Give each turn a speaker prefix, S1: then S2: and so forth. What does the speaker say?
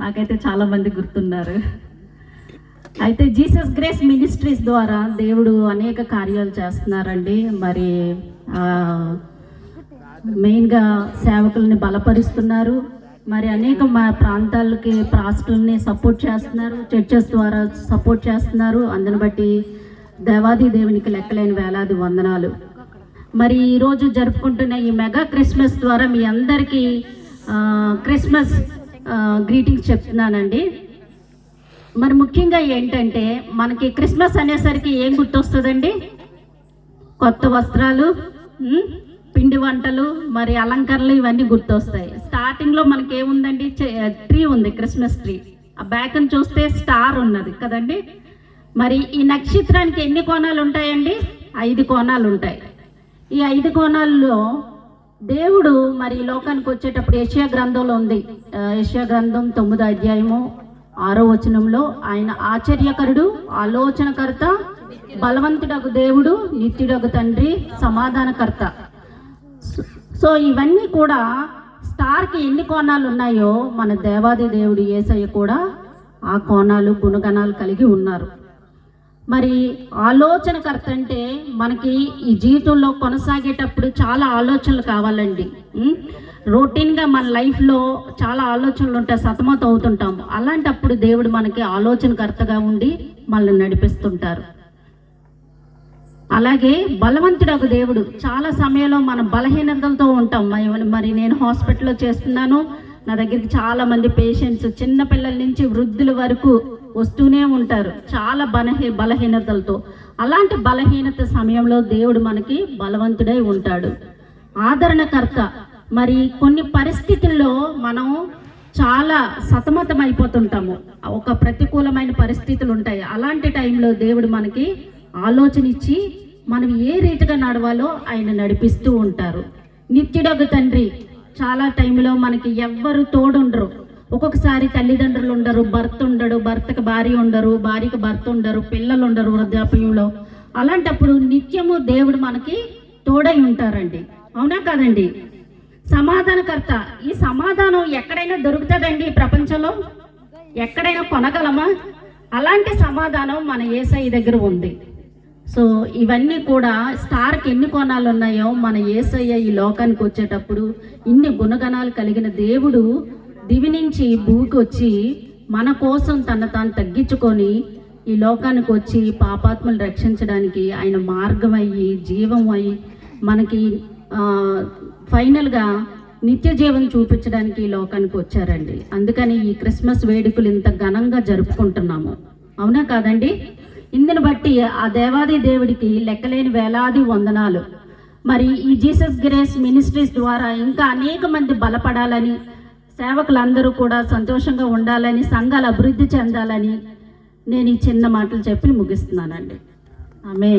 S1: నాకైతే చాలా మంది గుర్తున్నారు. అయితే జీసస్ గ్రేస్ మినిస్ట్రీస్ ద్వారా దేవుడు అనేక కార్యాలు చేస్తున్నారండి. మరి మెయిన్గా సేవకుల్ని బలపరుస్తున్నారు. మరి అనేక మా ప్రాంతాలకి రాష్ట్రాలని సపోర్ట్ చేస్తున్నారు. చర్చెస్ ద్వారా సపోర్ట్ చేస్తున్నారు. అందుని బట్టి దేవాది దేవునికి లెక్కలేని వేలాది వందనాలు. మరి ఈరోజు జరుపుకుంటున్న ఈ మెగా క్రిస్మస్ ద్వారా మీ అందరికీ క్రిస్మస్ గ్రీటింగ్స్ చెప్తున్నానండి. మరి ముఖ్యంగా ఏంటంటే మనకి క్రిస్మస్ అనేసరికి ఏం గుర్తొస్తుందండి? కొత్త వస్త్రాలు పిండి వంటలు మరి అలంకరణలు ఇవన్నీ గుర్తొస్తాయి. స్టార్టింగ్లో మనకి ఏముందండి ట్రీ ఉంది క్రిస్మస్ ట్రీ ఆ బ్యాక్ని చూస్తే స్టార్ ఉన్నది కదండి? మరి ఈ నక్షత్రానికి ఎన్ని కోణాలు ఉంటాయండి ఐదు కోణాలు ఉంటాయి ఈ ఐదు కోణాల్లో దేవుడు మరి లోకానికి వచ్చేటప్పుడు ఏషియా గ్రంథంలో ఉంది. ఆ, గ్రంథం తొమ్మిదో అధ్యాయము ఆరో వచనంలో ఆయన ఆశ్చర్యకరుడు ఆలోచనకర్త బలవంతుడకు దేవుడు నిత్యుడకు తండ్రి సమాధానకర్త. సో- సో ఇవన్నీ కూడా స్టార్కి ఎన్ని కోణాలు ఉన్నాయో మన దేవాది దేవుడు ఏసయ్య కూడా ఆ కోణాలు గుణగణాలు కలిగి ఉన్నారు. మరి ఆలోచనకర్త అంటే మనకి ఈ జీవితంలో కొనసాగేటప్పుడు చాలా ఆలోచనలు కావాలండి. రొటీన్గా మన లైఫ్లో చాలా ఆలోచనలు ఉంటాయి సతమతం అవుతుంటాం. అలాంటప్పుడు దేవుడు మనకి ఆలోచనకర్తగా ఉండి మనల్ని నడిపిస్తుంటారు. అలాగే బలవంతుడు ఒక దేవుడు. చాలా సమయంలో మనం బలహీనతలతో ఉంటాం. మరి- నేను హాస్పిటల్లో చేస్తున్నాను నా దగ్గరికి చాలామంది పేషెంట్స్ చిన్న పిల్లల నుంచి వృద్ధుల వరకు వస్తూనే ఉంటారు. చాలా బలహీ బలహీనతలతో. అలాంటి బలహీనత సమయంలో దేవుడు మనకి బలవంతుడై ఉంటాడు. ఆదరణకర్త. మరి కొన్ని పరిస్థితుల్లో మనం చాలా సతమతం అయిపోతుంటాము ఒక ప్రతికూలమైన పరిస్థితులు ఉంటాయి. అలాంటి టైంలో దేవుడు మనకి ఆలోచన ఇచ్చి మనం ఏ రీతిగా నడవాలో ఆయన నడిపిస్తూ ఉంటారు. నిత్యుడగు తండ్రి చాలా టైంలో మనకి ఎవ్వరు తోడుండరు. ఒక్కొక్కసారి తల్లిదండ్రులు ఉండరు భర్త ఉండడు భర్తకు భార్య ఉండరు భార్యకు భర్త ఉండరు పిల్లలు ఉండరు వృద్ధాప్యంలో. అలాంటప్పుడు నిత్యము దేవుడు మనకి తోడై ఉంటారండి. అవునా కాదండి? సమాధానకర్త ఈ సమాధానం ఎక్కడైనా దొరుకుతుందండి ఈ ప్రపంచంలో? ఎక్కడైనా కొనగలమా? అలాంటి సమాధానం మన ఏసఐ దగ్గర ఉంది. సో ఇవన్నీ కూడా స్టార్కి ఎన్ని కోణాలు ఉన్నాయో మన ఏసయ్య ఈ లోకానికి వచ్చేటప్పుడు ఇన్ని గుణగణాలు కలిగిన దేవుడు దివి నుంచి భూమికి వచ్చి మన కోసం తన తాను తగ్గించుకొని ఈ లోకానికి వచ్చి పాపాత్మలు రక్షించడానికి ఆయన మార్గం అయ్యి జీవం అయ్యి మనకి ఫైనల్గా నిత్య జీవం చూపించడానికి ఈ లోకానికి వచ్చారండి. అందుకని ఈ క్రిస్మస్ వేడుకలు ఇంత ఘనంగా జరుపుకుంటున్నాము. అవునా కాదండి? ఇందుని బట్టి ఆ దేవాది దేవుడికి లెక్కలేని వేలాది వందనాలు. మరి ఈ జీసస్ గ్రేస్ మినిస్ట్రీస్ ద్వారా ఇంకా అనేక మంది బలపడాలని సేవకులందరూ కూడా సంతోషంగా ఉండాలని సంఘాలు అభివృద్ధి చెందాలని నేను ఈ చిన్న మాటలు చెప్పి ముగిస్తున్నానండి. ఆమె